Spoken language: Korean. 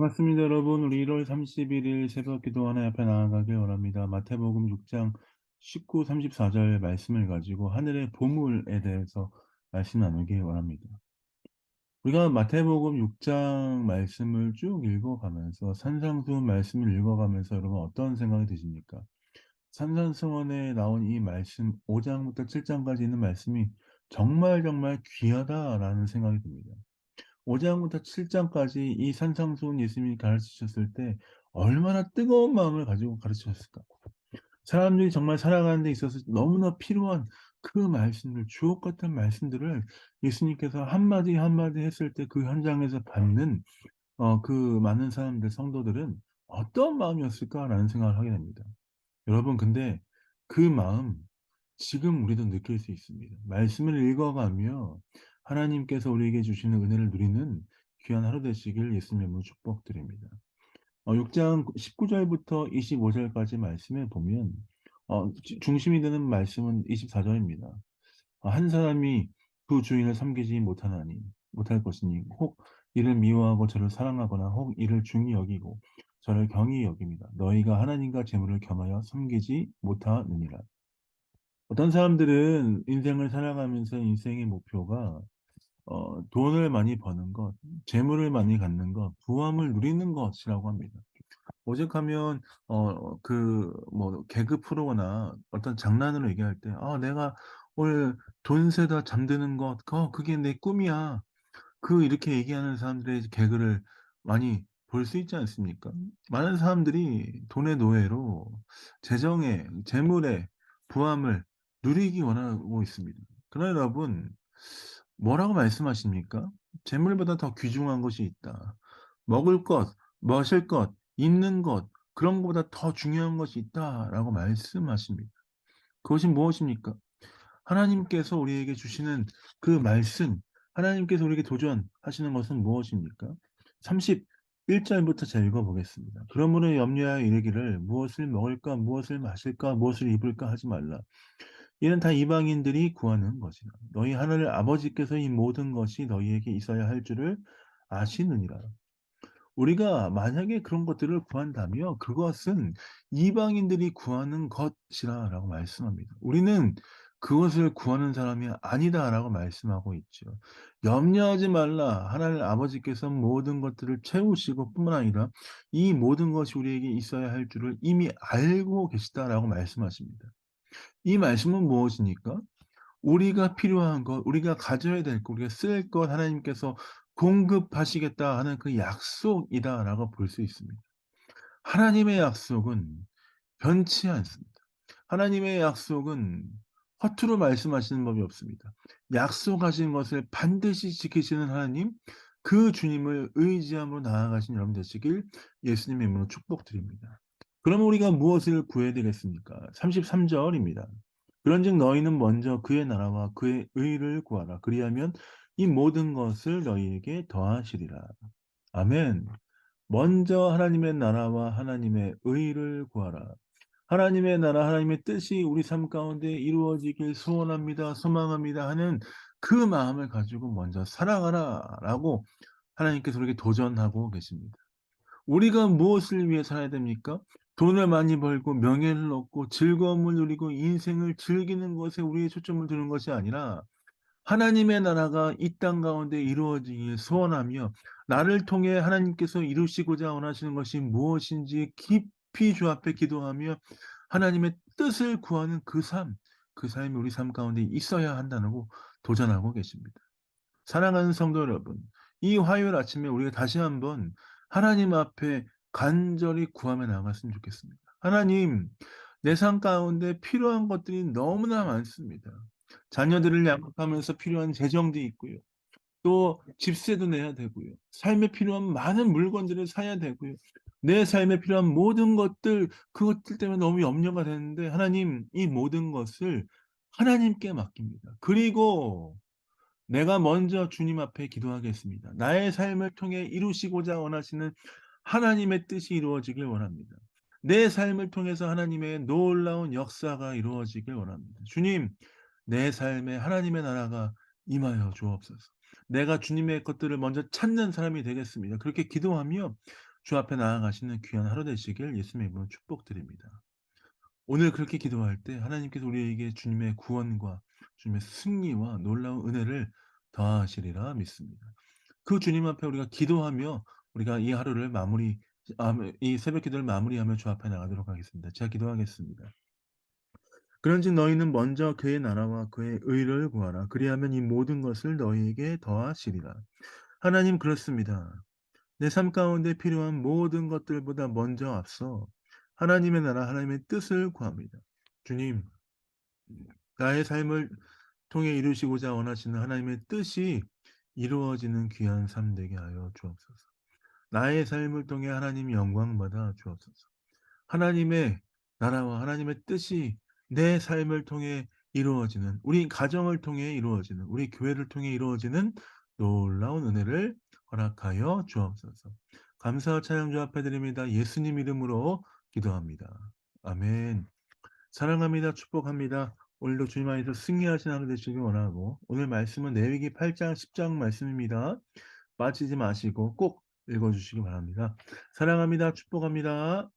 반갑습니다, 여러분. 우리 1월 31일 새벽 기도 하나 앞에 나아가길 원합니다. 마태복음 6장 19, 34절 말씀을 가지고 하늘의 보물에 대해서 말씀 나누길 원합니다. 우리가 마태복음 6장 말씀을 쭉 읽어가면서 산상수훈 말씀을 읽어가면서 여러분 어떤 생각이 드십니까? 산상수훈에 나온 이 말씀 5장부터 7장까지 있는 말씀이 정말 정말 귀하다라는 생각이 듭니다. 5장부터 7장까지 이 산상수훈 예수님이 가르치셨을 때 얼마나 뜨거운 마음을 가지고 가르치셨을까? 사람들이 정말 살아가는 데 있어서 너무나 필요한 그 말씀들, 주옥 같은 말씀들을 예수님께서 한마디 한마디 했을 때 그 현장에서 받는 어, 그 많은 사람들, 성도들은 어떤 마음이었을까라는 생각을 하게 됩니다. 여러분, 근데 그 마음 지금 우리도 느낄 수 있습니다. 말씀을 읽어가며 하나님께서 우리에게 주시는 은혜를 누리는 귀한 하루 되시길 예수님으로 축복드립니다. 어, 6장 19절부터 25절까지 말씀에 보면 어, 중심이 되는 말씀은 24절입니다. 어, 한 사람이 그 주인을 섬기지 못하나니 못할 것이니 혹 이를 미워하고 저를 사랑하거나 혹 이를 중히 여기고 저를 경히 여깁니다. 너희가 하나님과 재물을 겸하여 섬기지 못하느니라. 어떤 사람들은 인생을 살아가면서 인생의 목표가 어, 돈을 많이 버는 것, 재물을 많이 갖는 것, 부함을 누리는 것이라고 합니다. 오직하면 어, 그 뭐 개그 프로거나 어떤 장난으로 얘기할 때, 아, 내가 오늘 돈 세다 잠드는 것, 그 그게 내 꿈이야. 그 이렇게 얘기하는 사람들의 개그를 많이 볼 수 있지 않습니까? 많은 사람들이 돈의 노예로 재정에, 재물에, 부함을 누리기 원하고 있습니다. 그러나 여러분, 뭐라고 말씀하십니까? 재물보다 더 귀중한 것이 있다. 먹을 것, 마실 것, 입는 것, 그런 것보다 더 중요한 것이 있다라고 말씀하십니다. 그것이 무엇입니까? 하나님께서 우리에게 주시는 그 말씀, 하나님께서 우리에게 도전하시는 것은 무엇입니까? 31절부터 제가 읽어보겠습니다. 그러므로 염려하여 이르기를 무엇을 먹을까, 무엇을 마실까, 무엇을 입을까 하지 말라. 이는 다 이방인들이 구하는 것이라. 너희 하늘 아버지께서 이 모든 것이 너희에게 있어야 할 줄을 아시느니라. 우리가 만약에 그런 것들을 구한다면 그것은 이방인들이 구하는 것이라라고 말씀합니다. 우리는 그것을 구하는 사람이 아니다라고 말씀하고 있죠. 염려하지 말라. 하나님 아버지께서 모든 것들을 채우시고 뿐만 아니라 이 모든 것이 우리에게 있어야 할 줄을 이미 알고 계시다라고 말씀하십니다. 이 말씀은 무엇입니까? 우리가 필요한 것, 우리가 가져야 될 것, 우리가 쓸 것 하나님께서 공급하시겠다 하는 그 약속이다라고 볼 수 있습니다. 하나님의 약속은 변치 않습니다. 하나님의 약속은 허투루 말씀하시는 법이 없습니다. 약속하신 것을 반드시 지키시는 하나님, 그 주님을 의지함으로 나아가신 여러분 되시길 예수님의 이름으로 축복드립니다. 그럼 우리가 무엇을 구해야 되겠습니까? 33절입니다. 그런즉 너희는 먼저 그의 나라와 그의 의를 구하라. 그리하면 이 모든 것을 너희에게 더하시리라. 아멘. 먼저 하나님의 나라와 하나님의 의를 구하라. 하나님의 나라, 하나님의 뜻이 우리 삶 가운데 이루어지길 소원합니다, 소망합니다 하는 그 마음을 가지고 먼저 살아가라 라고 하나님께서 우리에게 도전하고 계십니다. 우리가 무엇을 위해 살아야 됩니까? 돈을 많이 벌고 명예를 얻고 즐거움을 누리고 인생을 즐기는 것에 우리의 초점을 두는 것이 아니라 하나님의 나라가 이 땅 가운데 이루어지길 소원하며 나를 통해 하나님께서 이루시고자 원하시는 것이 무엇인지 깊이 주 앞에 기도하며 하나님의 뜻을 구하는 그 삶, 그 삶이 우리 삶 가운데 있어야 한다고 도전하고 계십니다. 사랑하는 성도 여러분, 이 화요일 아침에 우리가 다시 한번 하나님 앞에 간절히 구하며 나갔으면 좋겠습니다. 하나님, 내 삶 가운데 필요한 것들이 너무나 많습니다. 자녀들을 양육하면서 필요한 재정도 있고요. 또 집세도 내야 되고요. 삶에 필요한 많은 물건들을 사야 되고요. 내 삶에 필요한 모든 것들 그것들 때문에 너무 염려가 되는데 하나님 이 모든 것을 하나님께 맡깁니다. 그리고 내가 먼저 주님 앞에 기도하겠습니다. 나의 삶을 통해 이루시고자 원하시는 하나님의 뜻이 이루어지길 원합니다. 내 삶을 통해서 하나님의 놀라운 역사가 이루어지길 원합니다. 주님, 내 삶에 하나님의 나라가 임하여 주옵소서. 내가 주님의 것들을 먼저 찾는 사람이 되겠습니다. 그렇게 기도하며 주 앞에 나아가시는 귀한 하루 되시길 예수님의 이름으로 축복드립니다. 오늘 그렇게 기도할 때 하나님께서 우리에게 주님의 구원과 주님의 승리와 놀라운 은혜를 더하시리라 믿습니다. 그 주님 앞에 우리가 기도하며 우리가 이 하루를 마무리 아이 새벽 기도를 마무리하며 주 앞에 나가도록 하겠습니다. 제가 기도하겠습니다. 그런즉 너희는 먼저 그의 나라와 그의 의를 구하라. 그리하면 이 모든 것을 너희에게 더하시리라. 하나님 그렇습니다. 내 삶 가운데 필요한 모든 것들보다 먼저 앞서 하나님의 나라, 하나님의 뜻을 구합니다. 주님, 나의 삶을 통해 이루시고자 원하시는 하나님의 뜻이 이루어지는 귀한 삶 되게 하여 주옵소서. 나의 삶을 통해 하나님 영광 받아 주옵소서. 하나님의 나라와 하나님의 뜻이 내 삶을 통해 이루어지는 우리 가정을 통해 이루어지는 우리 교회를 통해 이루어지는 놀라운 은혜를 허락하여 주옵소서. 감사와 찬양 주 앞에 드립니다. 예수님 이름으로 기도합니다. 아멘. 사랑합니다. 축복합니다. 오늘도 주님 안에서 승리하신 하루 되시길 원하고 오늘 말씀은 레위기 8장 10장 말씀입니다. 빠지지 마시고 꼭 읽어 주시기 바랍니다. 사랑합니다. 축복합니다.